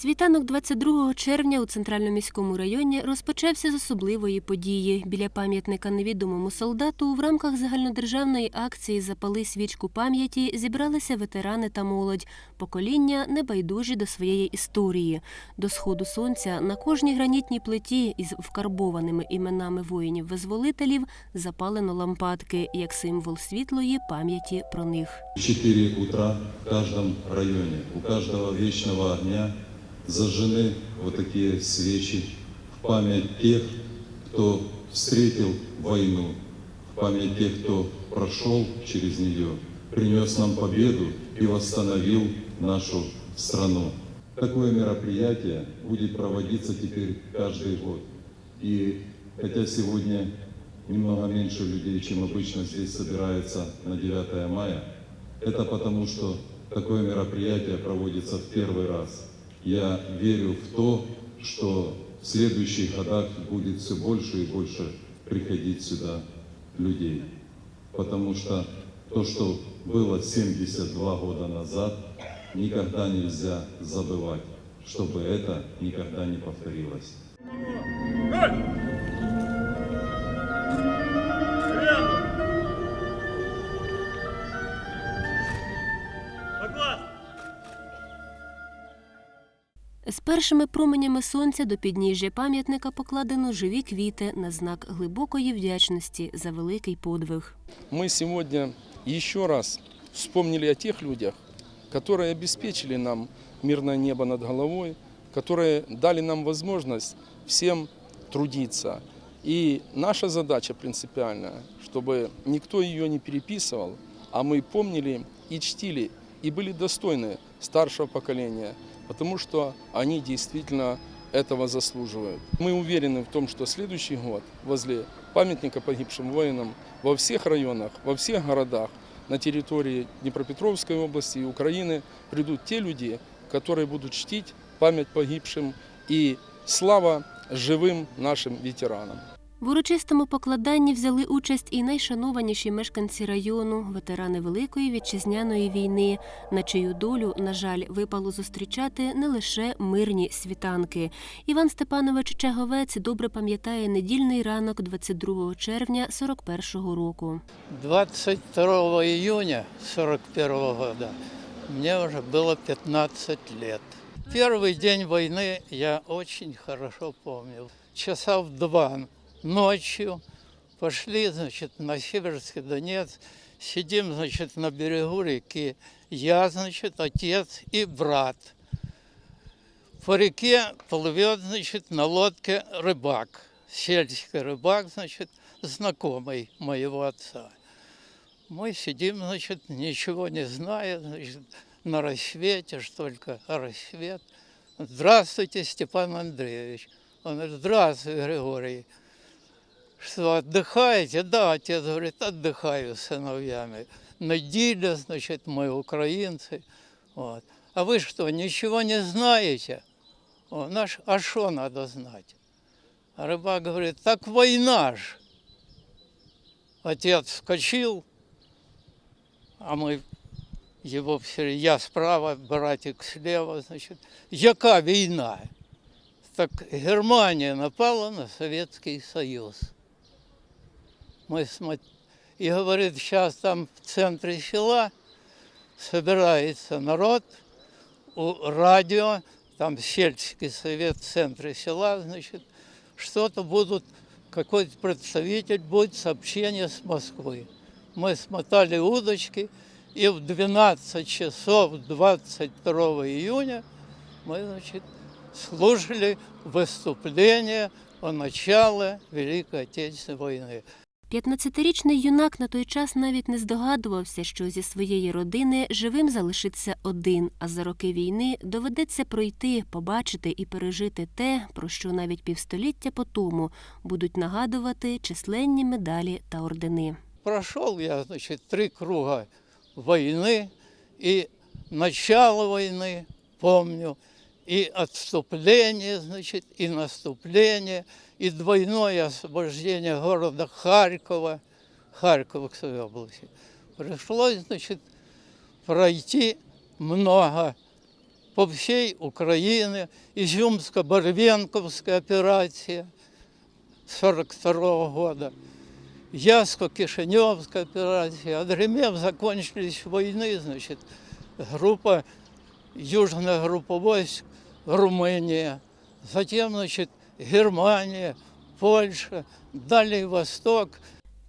Світанок 22 червня у центральному міському районі розпочався з особливої події. Біля пам'ятника невідомому солдату в рамках загальнодержавної акції Запали свічку пам'яті зібралися ветерани та молодь, покоління небайдужі до своєї історії. До сходу сонця на кожній гранітній плиті із вкарбованими іменами воїнів-визволителів запалено лампадки як символ світлої пам'яті про них. 4 утра в каждом районе, у каждого вечного огня зажжены вот такие свечи в память тех, кто встретил войну, в память тех, кто прошел через нее, принес нам победу и восстановил нашу страну. Такое мероприятие будет проводиться теперь каждый год. И хотя сегодня немного меньше людей, чем обычно здесь собирается на 9 мая, это потому, что такое мероприятие проводится в первый раз. Я верю в то, что в следующих годах будет все больше и больше приходить сюда людей. Потому что то, что было 72 года назад, никогда нельзя забывать, чтобы это никогда не повторилось. З першими променями сонця до підніжжя пам'ятника покладено живі квіти на знак глибокої вдячності за великий подвиг. Мы сегодня еще раз вспомнили о тех людях, которые обеспечили нам мирное небо над головой, которые дали нам возможность всем трудиться. И наша задача принципиальная, чтобы никто ее не переписывал, а мы помнили и чтили, и были достойны старшего поколения, Потому что они действительно этого заслуживают. Мы уверены в том, что следующий год возле памятника погибшим воинам во всех районах, во всех городах на территории Днепропетровской области и Украины придут те люди, которые будут чтить память погибшим и слава живым нашим ветеранам. В урочистому покладанні взяли участь і найшанованіші мешканці району, ветерани Великої вітчизняної війни, на чию долю, на жаль, випало зустрічати не лише мирні світанки. Іван Степанович Чаговець добре пам'ятає недільний ранок 22 червня 41-го року. 22 июня 41 года мне уже было 15 лет. Первый день войны я очень хорошо помню. Часа в два ночью пошли, значит, на Северский Донец, сидим, значит, на берегу реки. Я, значит, отец и брат. По реке плывет, значит, на лодке рыбак, сельский рыбак, значит, знакомый моего отца. Мы сидим, значит, ничего не зная, значит, на рассвете, ж только рассвет. Здравствуйте, Степан Андреевич. Он говорит, здравствуй, Григорий. Что, отдыхаете? Да, отец говорит, отдыхаю с сыновьями. Неделя, значит, мы украинцы. Вот. А вы что, ничего не знаете? О, наш, а что надо знать? А рыбак говорит, так война ж. Отец вскочил, а мы его все, я справа, братик слева, значит, яка війна? Так Германия напала на Советский Союз. Мы смо- И говорит, сейчас там в центре села собирается народ, у радио, там сельский совет в центре села, значит, что-то будут, какой-то представитель будет сообщение с Москвы. Мы смотали удочки, и в 12 часов 22 июня мы, значит, слушали выступление о начале Великой Отечественной войны. 15-річний юнак на той час навіть не здогадувався, що зі своєї родини живим залишиться один, а за роки війни доведеться пройти, побачити і пережити те, про що навіть півстоліття по тому будуть нагадувати численні медалі та ордени. Прошел я, значит, три круга войны, и начало войны помню, и отступление, значит, и наступление, и двойное освобождение города Харькова, Харьковской области. Пришлось, значит, пройти много по всей Украине, Изюмско-Барвенковская операция 42 года, Яско-Кишиневская операция. От Гремев закончились войны, значит, группа, войск, Румыния, затем, значит, Германия, Польша, Дальний Восток,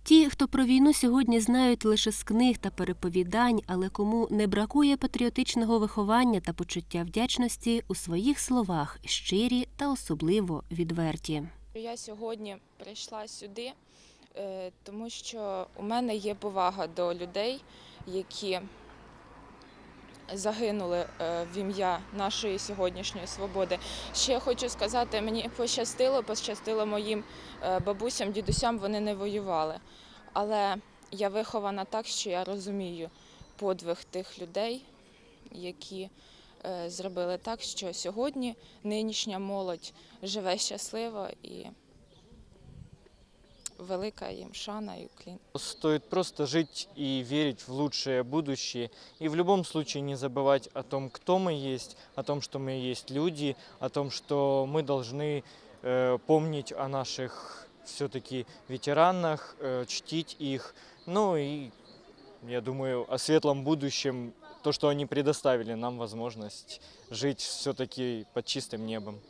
Ті, хто про війну сьогодні знають лише з книг та переповідань, але кому не бракує патріотичного виховання та почуття вдячності у своїх словах щирі та особливо відверті. Я сьогодні прийшла сюди, е, тому що у мене є повага до людей, які загинули е, в ім'я нашої сьогоднішньої свободи. Ще хочу сказати, мені пощастило, пощастило моїм е, бабусям, дідусям, вони не воювали. Але я вихована так, що я розумію подвиг тих людей, які е, зробили так, що сьогодні нинішня молодь живе щасливо і велика їм шана і уклін. Стоит просто жить и верить в лучшее будущее. И в любом случае не забывать о том, кто мы есть, о том, что мы есть люди, о том, что мы должны э, помнить о наших все-таки ветеранах, э, чтить их. Ну и, я думаю, о светлом будущем, то, что они предоставили нам возможность жить все-таки под чистым небом.